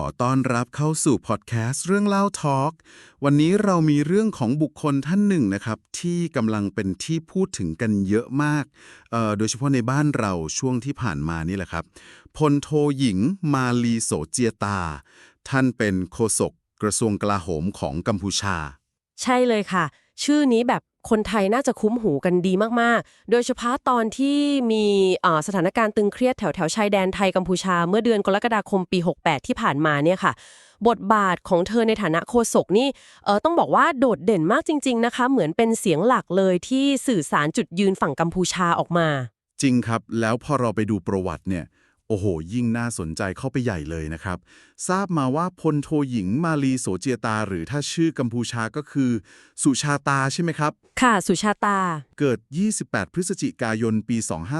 ขอต้อนรับเข้าสู่พอดแคสต์เรื่องเล่าทอล์กวันนี้เรามีเรื่องของบุคคลท่านหนึ่งนะครับ ที่กำลังเป็นที่พูดถึงกันเยอะมากโดยเฉพาะในบ้านเราช่วงที่ผ่านมานี่แหละครับพลโทหญิงมาลีโสเจียตา ท่านเป็นโฆษกกระทรวงกลาโหมของกัมพูชา ใช่เลยค่ะ ชื่อนี้แบบ คนไทยน่าจะคุ้มหูกันดีมากๆ โดยเฉพาะตอนที่มีสถานการณ์ตึงเครียดแถวแถวชายแดนไทยกัมพูชา เมื่อเดือนกรกฎาคมปี 68 ที่ผ่านมาเนี่ยค่ะ บทบาทของเธอในฐานะโฆษกนี่ต้องบอกว่าโดดเด่นมากจริง ๆนะคะ เหมือนเป็นเสียงหลักเลยที่สื่อสารจุดยืนฝั่งกัมพูชาออกมา จริงครับแล้วพอเราไปดูประวัติเนี่ย โอ้โห ยิ่งน่าสนใจเข้าไปใหญ่เลยนะครับ ทราบมาว่าพลโทหญิงมาลีโสเจียตา หรือถ้าชื่อกัมพูชาก็คือ สุชาตาใช่ไหมครับ ค่ะ สุชาตา เกิด 28 พฤศจิกายน ปี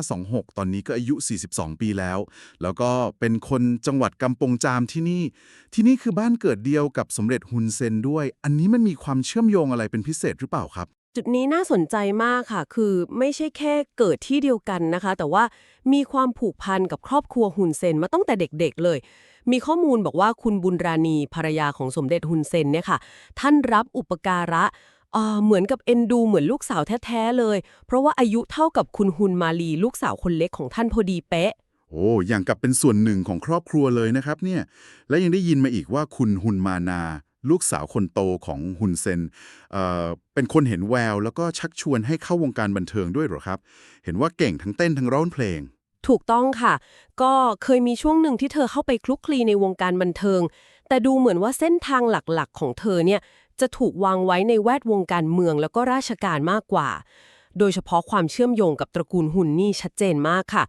2526 ตอนนี้ก็อายุ 42 ปีแล้ว แล้วก็เป็นคนจังหวัดกำปงจามที่นี่ ที่นี่คือบ้านเกิดเดียวกับสมเด็จฮุนเซนด้วย อันนี้มันมีความเชื่อมโยงอะไรเป็นพิเศษหรือเปล่าครับ จุดนี้น่าสนใจมากค่ะ คือไม่ใช่แค่เกิดที่เดียวกันนะคะ แต่ว่ามีความผูกพันกับครอบครัวฮุนเซนมาตั้งแต่เด็กๆเลย มีข้อมูลบอกว่าคุณบุญราณีภรรยาของสมเด็จฮุนเซนเนี่ยค่ะ ท่านรับอุปการะเอ่อเหมือนกับเอ็นดูเหมือนลูกสาวแท้ๆเลย เพราะว่าอายุเท่ากับคุณฮุนมาลีลูกสาวคนเล็กของท่านพอดีเป๊ะ โอ้อย่างกับเป็นส่วนหนึ่งของครอบครัวเลยนะครับเนี่ย และยังได้ยินมาอีกว่าคุณฮุนมานา ลูกสาวคนโตของฮุนเซนเเป็นคนเห็นแวว แล้วก็ชักชวนให้เข้าวงการบันเทิงด้วยหรอครับ เห็นว่าเก่งทั้งเต้นทั้งร้องเพลง ถูกต้องค่ะ ก็เคยมีช่วงหนึ่งที่เธอเข้าไปคลุกคลีในวงการบันเทิง แต่ดูเหมือนว่าเส้นทางหลักๆ ของเธอเนี่ยจะถูกวางไว้ในแวดวงการเมืองแล้วก็ราชการมากกว่า โดยเฉพาะความเชื่อมโยงกับตระกูลหุ่นนี่ชัดเจนมากค่ะ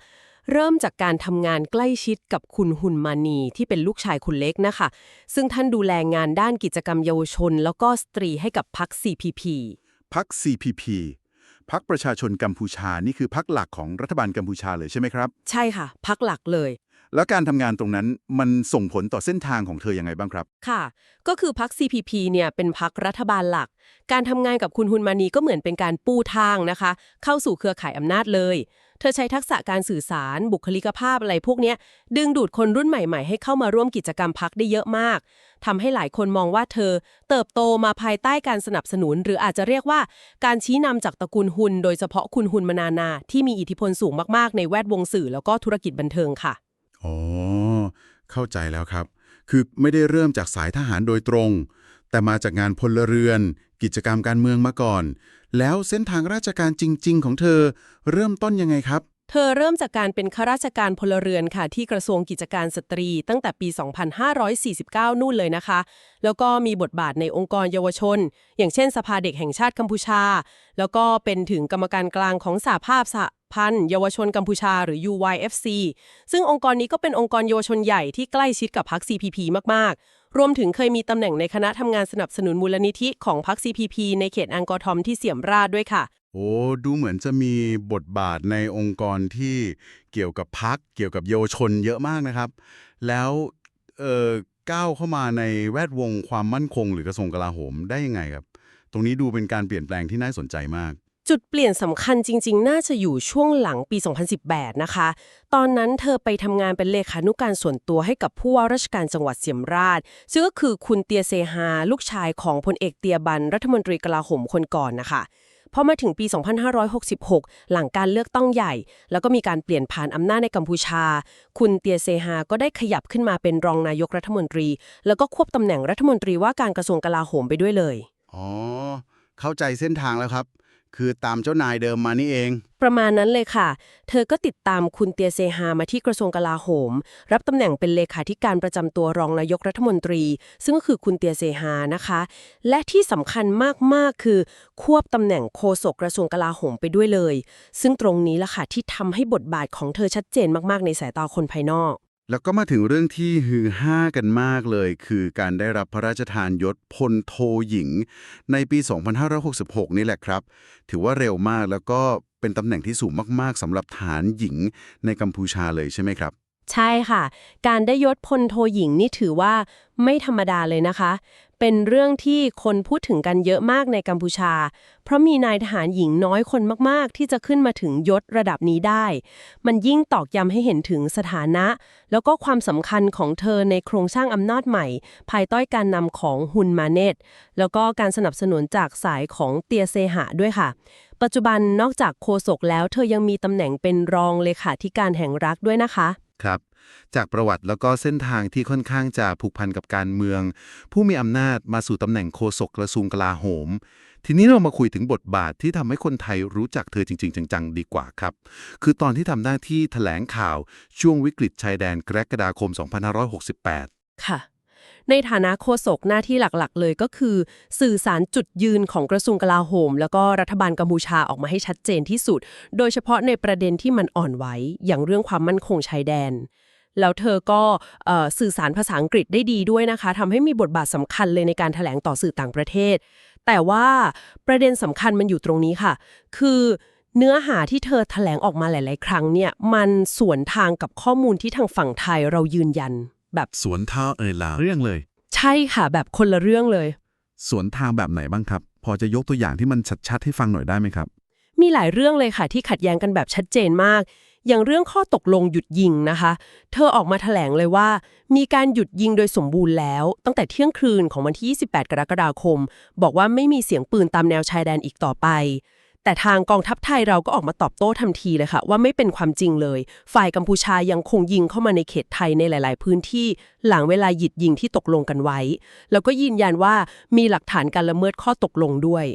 เริ่มจากการทำงานใกล้ชิดกับคุณหุ่นมานีที่เป็นลูกชายคุณเล็กนะคะ ซึ่งท่านดูแลงานด้านกิจกรรมเยาวชน แล้วก็สตรีให้กับพรรค CPP พัก CPP พักประชาชนกัมพูชานี่คือพักหลักของรัฐบาลกัมพูชาเลยใช่ไหมครับ ใช่ค่ะพรรคหลักเลย แล้วการทำงานตรงนั้นมันส่งผลต่อเส้นทางของเธอยังไงบ้างครับ ค่ะ ก็คือพัก CPP เนี่ยเป็นพักรัฐบาลหลัก การทำงานกับคุณฮุนมานีก็เหมือนเป็นการปูทางนะคะ เข้าสู่เครือข่ายอำนาจเลย เธอใช้ทักษะการสื่อสาร บุคลิกภาพอะไรพวกนี้ดึงดูดคนรุ่นใหม่ๆ ให้เข้ามาร่วมกิจกรรมพักได้เยอะมากทำให้หลายคนมองว่าเธอ เติบโตมาภายใต้การสนับสนุน หรืออาจจะเรียกว่าการชี้นำจากตระกูลฮุนโดยเฉพาะคุณฮุนมานานา ที่มีอิทธิพลสูงมากๆ ในแวดวงสื่อแล้วก็ธุรกิจบันเทิงค่ะอ๋อเข้าใจแล้วครับ คือไม่ได้เริ่มจากสายทหารโดยตรง แต่มาจากงานพลเรือนกิจกรรมการเมืองมาก่อน แล้วเส้นทางราชการจริง ๆ ของเธอเริ่มต้นยังไงครับ เธอเริ่มจากการเป็นข้าราชการพลเรือนค่ะ ที่กระทรวงกิจการสตรี ตั้งแต่ปี 2549 นู่นเลยนะคะ แล้วก็มีบทบาทในองค์กรเยาวชน อย่างเช่นสภาเด็กแห่งชาติกัมพูชา แล้วก็เป็นถึงกรรมการกลางของสหภาพส พันธ์ เยาวชนกัมพูชาหรือ UYFC ซึ่งองค์กรนี้ก็เป็นองค์กรเยาวชนใหญ่ที่ใกล้ชิดกับพรรค CPP มาก ๆ รวมถึงเคยมีตำแหน่งในคณะทำงานสนับสนุนมูลนิธิของพรรค CPP ในเขตอังกอร์ทอมที่เสียมราชด้วยค่ะ โอ้ดูเหมือนจะมีบทบาทในองค์กรที่เกี่ยวกับพักเกี่ยวกับเยาวชนเยอะมากนะครับ แล้วเอ่อก้าวเข้ามาในแวดวงความมั่นคง หรือกระทรวงกลาโหมได้ยังไงครับ ตรงนี้ดูเป็นการเปลี่ยนแปลงที่น่าสนใจมาก จุดเปลี่ยนสำคัญจริง ๆ น่าจะอยู่ช่วงหลังปี 2018 นะคะ ตอนนั้นเธอไปทำงานเป็นเลขานุการส่วนตัวให้กับผู้ว่าราชการจังหวัดเสียมราช ซึ่งก็คือคุณเตียเซฮา ลูกชายของพลเอกเตียบัน รัฐมนตรีกลาโหมคนก่อนนะคะพอมาถึงปี 2566 หลังการเลือกตั้งใหญ่ แล้วก็มีการเปลี่ยนผ่านอำนาจในกัมพูชา คุณเตียเซฮา ก็ได้ขยับขึ้นมาเป็นรองนายกรัฐมนตรี แล้วก็ควบตำแหน่งรัฐมนตรีว่าการกระทรวงกลาโหมไปด้วยเลย อ๋อ เข้าใจเส้นทางแล้วครับ คือตามเจ้านายเดิมมานี่เอง ประมาณนั้นเลยค่ะ เธอก็ติดตามคุณเตียเซฮามาที่กระทรวงกลาโหม รับตำแหน่งเป็นเลขาธิการประจำตัวรองนายกรัฐมนตรี ซึ่งก็คือคุณเตียเซฮานะคะ และที่สำคัญมาก ๆ คือ ควบตำแหน่งโฆษกกระทรวงกลาโหมไปด้วยเลย ซึ่งตรงนี้ล่ะค่ะที่ทำให้บทบาทของเธอชัดเจนมาก ๆ ในสายตาคนภายนอก แล้วก็มาถึงเรื่องที่ฮือฮากันมากเลย คือการได้รับพระราชทานยศพลโทหญิง ในปี 2566 นี่แหละครับ ถือว่าเร็วมากแล้วก็เป็นตำแหน่งที่สูงมากๆสำหรับฐานหญิงในกัมพูชาเลยใช่ไหมครับ ใช่ค่ะ การได้ยศพลโทหญิงนี่ถือว่าไม่ธรรมดาเลยนะคะ เป็นเรื่องที่คนพูดถึงกันเยอะมากในกัมพูชา เพราะมีนายทหารหญิงน้อยคนมากๆ ที่จะขึ้นมาถึงยศระดับนี้ได้ มันยิ่งตอกย้ำให้เห็นถึงสถานะ แล้วก็ความสำคัญของเธอในโครงสร้างอำนาจใหม่ ภายใต้การนำของฮุนมาเนตแล้วก็การสนับสนุนจากสายของเตียเซหะด้วยค่ะ ปัจจุบันนอกจากโฆษกแล้ว เธอยังมีตำแหน่งเป็นรองเลขาธิการแห่งรักด้วยนะคะ ครับ จากประวัติแล้วก็เส้นทางที่ค่อนข้างจะผูกพันกับการเมือง ผู้มีอำนาจมาสู่ตำแหน่งโฆษกกระทรวงกลาโหม ทีนี้เรามาคุยถึงบทบาทที่ทำให้คนไทยรู้จักเธอจริง ๆ จังๆ ดีกว่าครับ คือตอนที่ทำหน้าที่แถลงข่าวช่วงวิกฤตชายแดนกรกฎาคม 2568 ค่ะในฐานะโฆษกหน้าที่หลักๆ เลยก็คือ สื่อสารจุดยืนของกระทรวงกลาโหม แล้วก็รัฐบาลกัมพูชาออกมาให้ชัดเจนที่สุด โดยเฉพาะในประเด็นที่มันอ่อนไหวอย่างเรื่องความมั่นคงชายแดน แล้วเธอก็เอ่อสื่อสารภาษาอังกฤษได้ดีด้วยนะคะทำให้มีบทบาทสำคัญเลยในการแถลงต่อสื่อต่างประเทศ แต่ว่าประเด็นสำคัญมันอยู่ตรงนี้ค่ะ คือเนื้อหาที่เธอแถลงออกมาหลาย ๆ ครั้งเนี่ยมันสวนทางกับข้อมูลที่ทางฝั่งไทยเรายืนยัน แบบสวนทางเอ่ยลาเรื่องเลย ใช่ค่ะ แบบคนละเรื่องเลย สวนทางแบบไหนบ้างครับ พอจะยกตัวอย่างที่มันชัดๆให้ฟังหน่อยได้ไหมครับ มีหลายเรื่องเลยค่ะที่ขัดแย้งกันแบบชัดเจนมาก อย่างเรื่องข้อตกลงหยุดยิงนะคะ เธอออกมาแถลงเลยว่า มีการหยุดยิงโดยสมบูรณ์แล้ว ตั้งแต่เที่ยงคืนของวันที่ 28 กรกฎาคม บอกว่าไม่มีเสียงปืนตามแนวชายแดนอีกต่อไป แต่ทางกองทัพไทยเราก็ออกมาตอบโต้ทันทีเลยค่ะ ว่าไม่เป็นความจริงเลย ฝ่ายกัมพูชายังคงยิงเข้ามาในเขตไทยในหลาย ๆ พื้นที่ หลังเวลาหยุดยิงที่ตกลงกันไว้ แล้วก็ยืนยันว่ามีหลักฐานการละเมิดข้อตกลงด้วย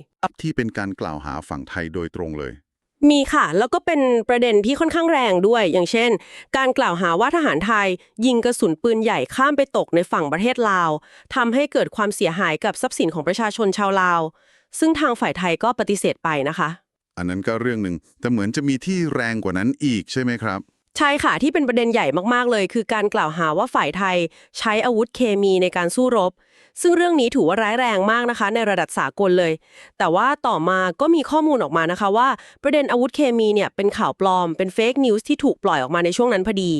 ที่เป็นการกล่าวหาฝั่งไทยโดยตรงเลย มีค่ะ แล้วก็เป็นประเด็นที่ค่อนข้างแรงด้วย อย่างเช่น การกล่าวหาว่าทหารไทย ยิงกระสุนปืนใหญ่ข้ามไปตกในฝั่งประเทศลาวทำให้เกิดความเสียหายกับทรัพย์สินของประชาชนชาวลาว ซึ่งทางฝ่ายไทยก็ปฏิเสธไปนะคะ อันนั้นก็เรื่องหนึ่งแต่เหมือนจะมีที่แรงกว่านั้นอีกใช่ไหมครับ ใช่ค่ะ ที่เป็นประเด็นใหญ่มากๆเลย คือการกล่าวหาว่าฝ่ายไทยใช้อาวุธเคมีในการสู้รบ ซึ่งเรื่องนี้ถือว่าร้ายแรงมากนะคะ ในระดับสากลเลย แต่ว่าต่อมาก็มีข้อมูลออกมานะคะว่า ประเด็นอาวุธเคมีเนี่ยเป็นข่าวปลอมเป็นเฟกนิวส์ที่ถูกปล่อยออกมาในช่วงนั้นพอดี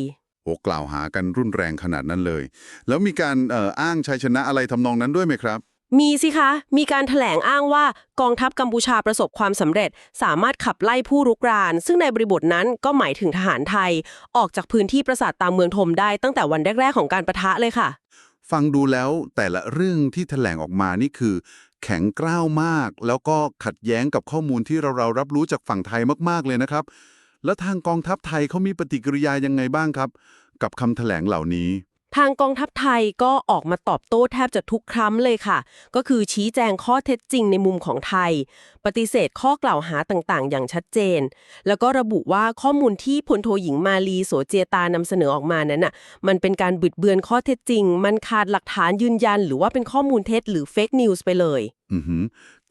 โอ้กล่าวหากันรุนแรงขนาดนั้นเลย แล้วมีการเอ่ออ้างชัยชนะอะไรทำนองนั้นด้วยไหมครับ มีสิคะ มีการแถลงอ้างว่ากองทัพกัมพูชาประสบความสำเร็จ สามารถขับไล่ผู้รุกราน ซึ่งในบริบทนั้นก็หมายถึงทหารไทย ออกจากพื้นที่ปราสาทตามเมืองธมได้ตั้งแต่วันแรก ๆ ของการประทะเลยค่ะ ฟังดูแล้วแต่ละเรื่องที่แถลงออกมานี่คือ แข็งกร้าวมาก แล้วก็ขัดแย้งกับข้อมูลที่เราเรารับรู้จากฝั่งไทยมากๆเลยนะครับ แล้วทางกองทัพไทยเขามีปฏิกิริยายังไงบ้างครับ กับคำแถลงเหล่านี้ ทางกองทัพไทยก็ออกมาตอบโต้แทบจะทุกครั้งเลยค่ะ ก็คือชี้แจงข้อเท็จจริงในมุมของไทย ปฏิเสธข้อกล่าวหาต่างๆ อย่างชัดเจน แล้วก็ระบุว่าข้อมูลที่พลโทหญิงมาลีโสเจตานำเสนอออกมานั้นน่ะมันเป็นการบิดเบือนข้อเท็จจริง มันขาดหลักฐานยืนยัน หรือว่าเป็นข้อมูลเท็จหรือเฟกนิวส์ไปเลย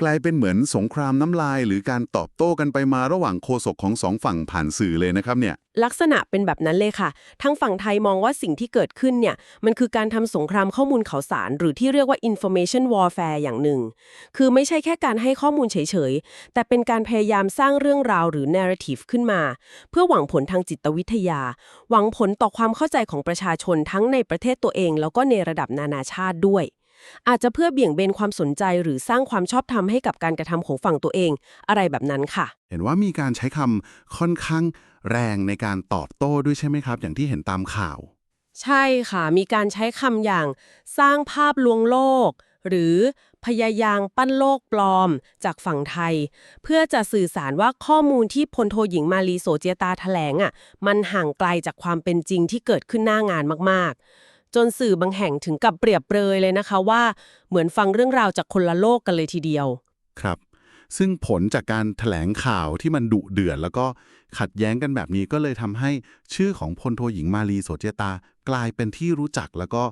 กลายเป็นเหมือนสงครามน้ำลาย หรือการตอบโต้กันไปมาระหว่างโฆษกของสองฝั่งผ่านสื่อเลยนะครับเนี่ย ลักษณะเป็นแบบนั้นเลยค่ะทางฝั่งไทยมองว่าสิ่งที่เกิดขึ้นเนี่ย มันคือการทำสงครามข้อมูลข่าวสาร หรือที่เรียกว่า information warfare อย่างหนึ่ง คือไม่ใช่แค่การให้ข้อมูลเฉยๆ แต่เป็นการพยายามสร้างเรื่องราวหรือ narrative ขึ้นมา เพื่อหวังผลทางจิตวิทยา หวังผลต่อความเข้าใจของประชาชนทั้งในประเทศตัวเอง แล้วก็ในระดับนานาชาติด้วย อาจจะเพื่อเบี่ยงเบนความสนใจหรือสร้างความชอบธรรมให้กับการกระทำของฝั่งตัวเอง อะไรแบบนั้นค่ะ เห็นว่ามีการใช้คำค่อนข้างแรงในการตอบโต้ด้วยใช่ไหมครับ อย่างที่เห็นตามข่าว ใช่ค่ะ มีการใช้คำอย่างสร้างภาพลวงโลก หรือพยายามปั้นโลกปลอมจากฝั่งไทย เพื่อจะสื่อสารว่าข้อมูลที่พลโทหญิงมาลีโสเจยตาแถลงอะมันห่างไกลจากความเป็นจริงที่เกิดขึ้นหน้างานมากๆ จนสื่อบางแห่งถึงกับเปรียบเปรยเลยนะคะว่า เหมือนฟังเรื่องราวจากคนละโลกกันเลยทีเดียว ครับ ซึ่งผลจากการแถลงข่าวที่มันดุเดือดแล้วก็ขัดแย้งกันแบบนี้ก็เลยทำให้ชื่อของพลโทหญิงมาลีโสเจตากลายเป็นที่รู้จักแล้วก็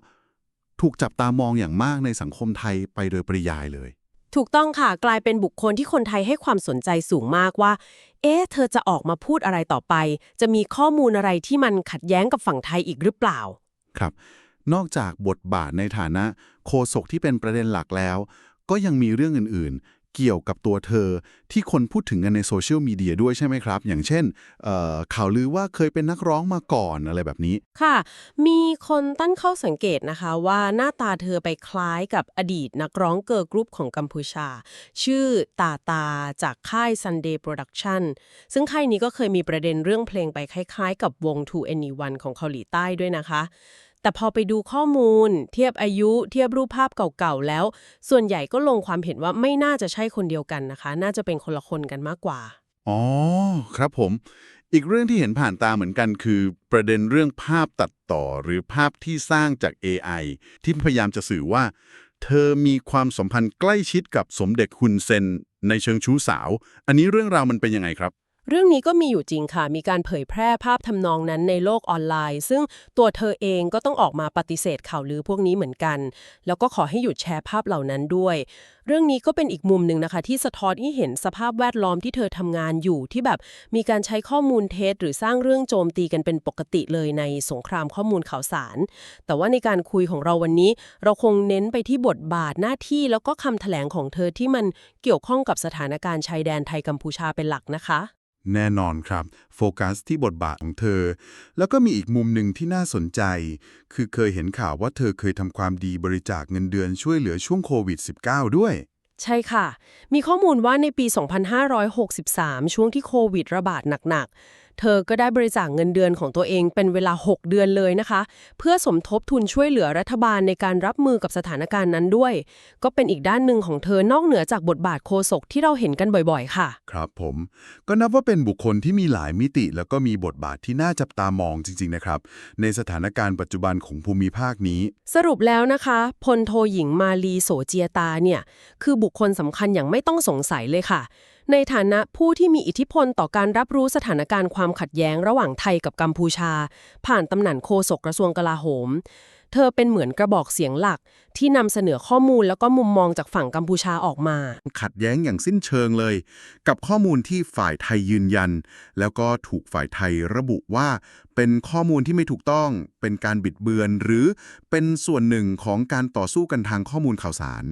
ถูกจับตามองอย่างมากในสังคมไทยไปโดยปริยายเลย ถูกต้องค่ะ กลายเป็นบุคคลที่คนไทยให้ความสนใจสูงมากว่า เอ๊ะ เธอจะออกมาพูดอะไรต่อไป จะมีข้อมูลอะไรที่มันขัดแย้งกับฝั่งไทยอีกหรือเปล่า ครับ นอกจากบทบาทในฐานะโฆษกที่เป็นประเด็นหลักแล้ว ก็ยังมีเรื่องอื่นๆ เกี่ยวกับตัวเธอที่คนพูดถึงกันในโซเชียลมีเดียด้วยใช่ไหมครับ อย่างเช่นข่าวลือว่าเคยเป็นนักร้องมาก่อนอะไรแบบนี้ ค่ะ มีคนตั้งข้อสังเกตนะคะว่าหน้าตาเธอไปคล้ายกับอดีตนักร้องเกิร์ลกรุ๊ปของกัมพูชา ชื่อตาตาจากค่าย Sunday Production ซึ่งค่ายนี้ก็เคยมีประเด็นเรื่องเพลงไปคล้ายๆ กับวง To Anyone ของเกาหลีใต้ด้วยนะคะ แต่พอไปดูข้อมูล เทียบอายุ เทียบรูปภาพเก่าๆแล้ว ส่วนใหญ่ก็ลงความเห็นว่าไม่น่าจะใช่คนเดียวกันนะคะ น่าจะเป็นคนละคนกันมากกว่า อ๋อ ครับผม อีกเรื่องที่เห็นผ่านตาเหมือนกันคือ ประเด็นเรื่องภาพตัดต่อหรือภาพที่สร้างจาก AI ที่พยายามจะสื่อว่า เธอมีความสัมพันธ์ใกล้ชิดกับสมเด็จฮุนเซนในเชิงชู้สาว อันนี้เรื่องราวมันเป็นยังไงครับ เรื่องนี้ก็มีอยู่จริงค่ะ มีการเผยแพร่ภาพทำนองนั้นในโลกออนไลน์ ซึ่งตัวเธอเองก็ต้องออกมาปฏิเสธข่าวลือพวกนี้เหมือนกัน แล้วก็ขอให้หยุดแชร์ภาพเหล่านั้นด้วย เรื่องนี้ก็เป็นอีกมุมหนึ่งนะคะ ที่สะท้อนให้เห็นสภาพแวดล้อมที่เธอทำงานอยู่ที่แบบมีการใช้ข้อมูลเท็จหรือสร้างเรื่องโจมตีกันเป็นปกติเลยในสงครามข้อมูลข่าวสาร แต่ว่าในการคุยของเราวันนี้ เราคงเน้นไปที่บทบาทหน้าที่แล้วก็คำแถลงของเธอที่มันเกี่ยวข้องกับสถานการณ์ชายแดนไทยกัมพูชาเป็นหลักนะคะ แน่นอนครับ โฟกัสที่บทบาทของเธอ แล้วก็มีอีกมุมหนึ่งที่น่าสนใจ คือเคยเห็นข่าวว่าเธอเคยทำความดีบริจาคเงินเดือนช่วยเหลือช่วงโควิด -19 ด้วย ใช่ค่ะ มีข้อมูลว่าในปี 2563 ช่วงที่โควิดระบาดหนักๆ เธอก็ได้บริจาคเงินเดือนของตัวเองเป็นเวลา 6 เดือนเลยนะคะ เพื่อสมทบทุนช่วยเหลือรัฐบาลในการรับมือกับสถานการณ์นั้นด้วย ก็เป็นอีกด้านหนึ่งของเธอนอกเหนือจากบทบาทโคศกที่เราเห็นกันบ่อยๆ ค่ะ ครับผม ก็นับว่าเป็นบุคคลที่มีหลายมิติ แล้วก็มีบทบาทที่น่าจับตามองจริงๆนะครับ ในสถานการณ์ปัจจุบันของภูมิภาคนี้ สรุปแล้วนะคะพลโทหญิงมาลีโสเจียตาเนี่ยคือบุคคลสำคัญอย่างไม่ต้องสงสัยเลยค่ะ ในฐานะผู้ที่มีอิทธิพลต่อการรับรู้สถานการณ์ความขัดแย้งระหว่างไทยกับกัมพูชา ผ่านตำแหน่งโฆษกกระทรวงกลาโหม เธอเป็นเหมือนกระบอกเสียงหลัก ที่นำเสนอข้อมูลแล้วก็มุมมองจากฝั่งกัมพูชาออกมา ขัดแย้งอย่างสิ้นเชิงเลย กับข้อมูลที่ฝ่ายไทยยืนยัน แล้วก็ถูกฝ่ายไทยระบุว่า เป็นข้อมูลที่ไม่ถูกต้อง เป็นการบิดเบือน หรือเป็นส่วนหนึ่งของการต่อสู้กันทางข้อมูลข่าวสาร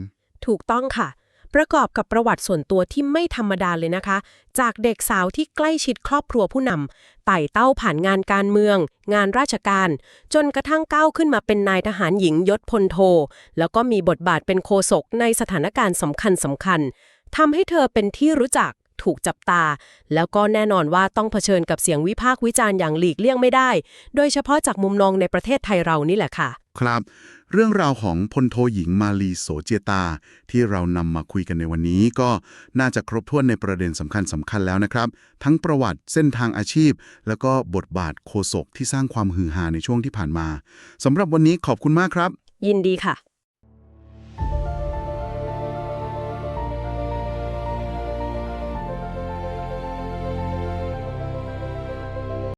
ถูกต้องค่ะ ประกอบกับประวัติส่วนตัวที่ไม่ธรรมดาเลยนะคะ จากเด็กสาวที่ใกล้ชิดครอบครัวผู้นำไต่เต้าผ่านงานการเมือง งานราชการ จนกระทั่งก้าวขึ้นมาเป็นนายทหารหญิงยศพลโท แล้วก็มีบทบาทเป็นโคศกในสถานการณ์สำคัญสำคัญทำให้เธอเป็นที่รู้จัก ถูกจับตา แล้วก็แน่นอนว่าต้องเผชิญกับเสียงวิพากษ์วิจารณ์อย่างหลีกเลี่ยงไม่ได้ โดยเฉพาะจากมุมมองในประเทศไทยเรานี่แหละค่ะ ครับ เรื่องราวของพลโทหญิงมาลีโสเจตา ที่เรานำมาคุยกันในวันนี้ ก็น่าจะครบถ้วนในประเด็นสำคัญสำคัญแล้วนะครับ ทั้งประวัติเส้นทางอาชีพ แล้วก็บทบาทโฆษกที่สร้างความฮือฮาในช่วงที่ผ่านมาสำหรับวันนี้ขอบคุณมากครับ ยินดีค่ะ